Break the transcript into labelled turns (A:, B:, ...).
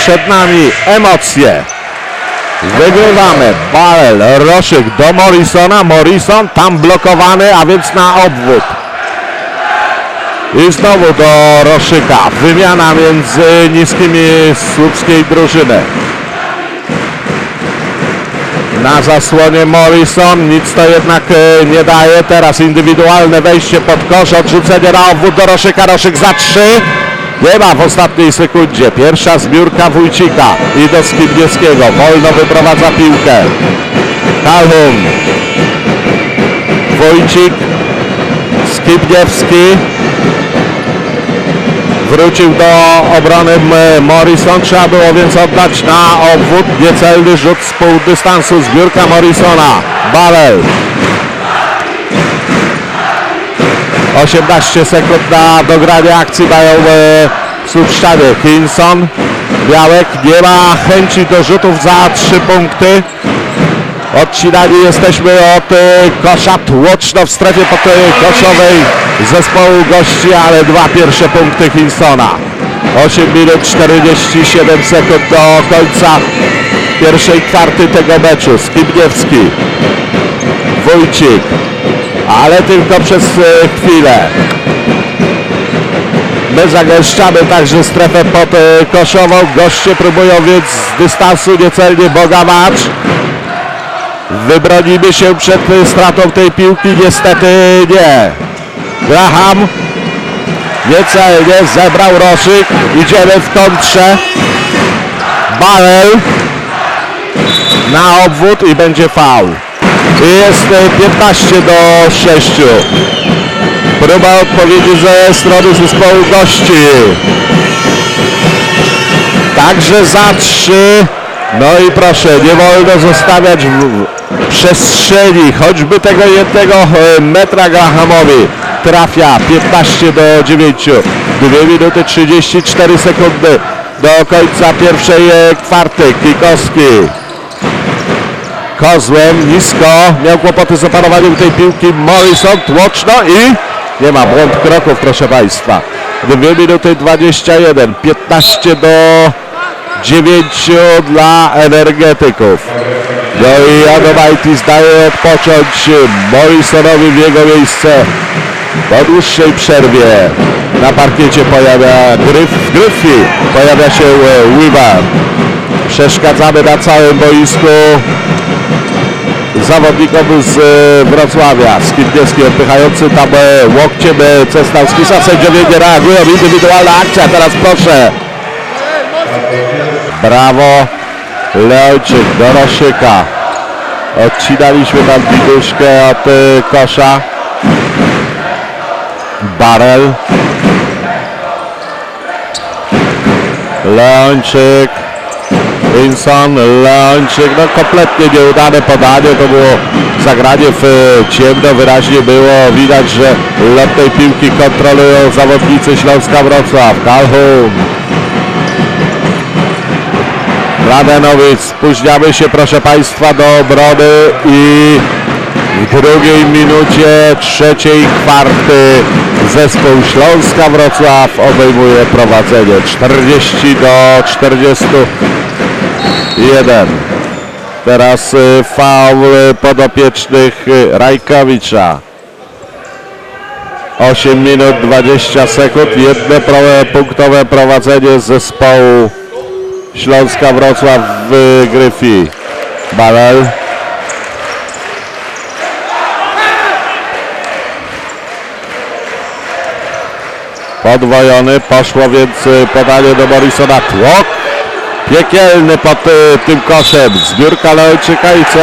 A: przed nami emocje. Wygrywamy. Barel, Roszyk do Morrisona. Morrison tam blokowany, a więc na obwód. I znowu do Roszyka. Wymiana między niskimi słupskiej drużyny. Na zasłonie Morrison, nic to jednak e, nie daje. Teraz indywidualne wejście pod kosz, odrzucenie na obwód do Roszyka. Roszyk za trzy. Nie ma w ostatniej sekundzie. Pierwsza zbiórka Wójcika i do Skibniewskiego. Wolno wyprowadza piłkę. Calhoun. Wójcik. Skibniewski. Wrócił do obrony Morrison. Trzeba było więc oddać na obwód. Niecelny rzut z pół dystansu. Zbiórka Morrisona. Barel. 18 sekund na dogranie akcji mają e, Słupszczanie. Hinson, Białek, nie ma chęci do rzutów za 3 punkty. Odcinani jesteśmy od e, kosza tłoczno w strefie koszowej zespołu gości, ale dwa pierwsze punkty Hinsona. 8 minut 47 sekund do końca pierwszej kwarty tego meczu. Skibniewski, Wójcik, ale tylko przez e, chwilę. My zagęszczamy także strefę pod e, koszową. Goście próbują więc z dystansu niecelnie Bogamacz. Wybronimy się przed stratą tej piłki. Niestety nie. Graham niecelnie zebrał Roszyk. Idziemy w kontrze. Barel na obwód i będzie faul. I Jest e, 15 do 6. Próba odpowiedzi ze strony zespołu gości. Także za 3. No i proszę, nie wolno zostawiać w przestrzeni, choćby tego jednego e, metra Grahamowi. Trafia 15 do 9. 2 minuty 34 sekundy do końca pierwszej e, kwarty. Kikowski kozłem nisko, miał kłopoty z opanowaniem tej piłki Morrison, tłoczno i nie ma błąd kroków proszę Państwa. 2 minuty 21 15 do 9 dla energetyków. No i Adomaitis daje odpocząć Morrisonowi w jego miejsce. Po dłuższej przerwie na parkiecie pojawia Gryf, w Gryfi pojawia się e, Weaver. Przeszkadzamy na całym boisku zawodnikom z e, Wrocławia. Skibniewski odpychający tam e, łokciem e, Cesnauskisa. Sędziowie nie reagują. Indywidualna akcja. Teraz proszę. Brawo. Leończyk do Roszyka. Odcinaliśmy tam widuszkę od kosza. Barel. Leończyk. Winson, Leończyk, no kompletnie nieudane podanie, to było zagranie w e, ciemno, wyraźnie było. Widać, że lot piłki kontrolują zawodnicy Śląska Wrocław, Calhoun. Mladenowicz, spóźniamy się proszę Państwa do obrony i w drugiej minucie trzeciej kwarty zespół Śląska Wrocław obejmuje prowadzenie 40 do 41. Teraz y, faul podopiecznych y, Rajkowicza. 8 minut 20 sekund, jedno punktowe prowadzenie zespołu Śląska Wrocław w Gryfi. Barel. Podwojony, poszło więc y, podanie do Morrisona. Tłok piekielny pod tym koszem. Zbiórka Leończyka i co?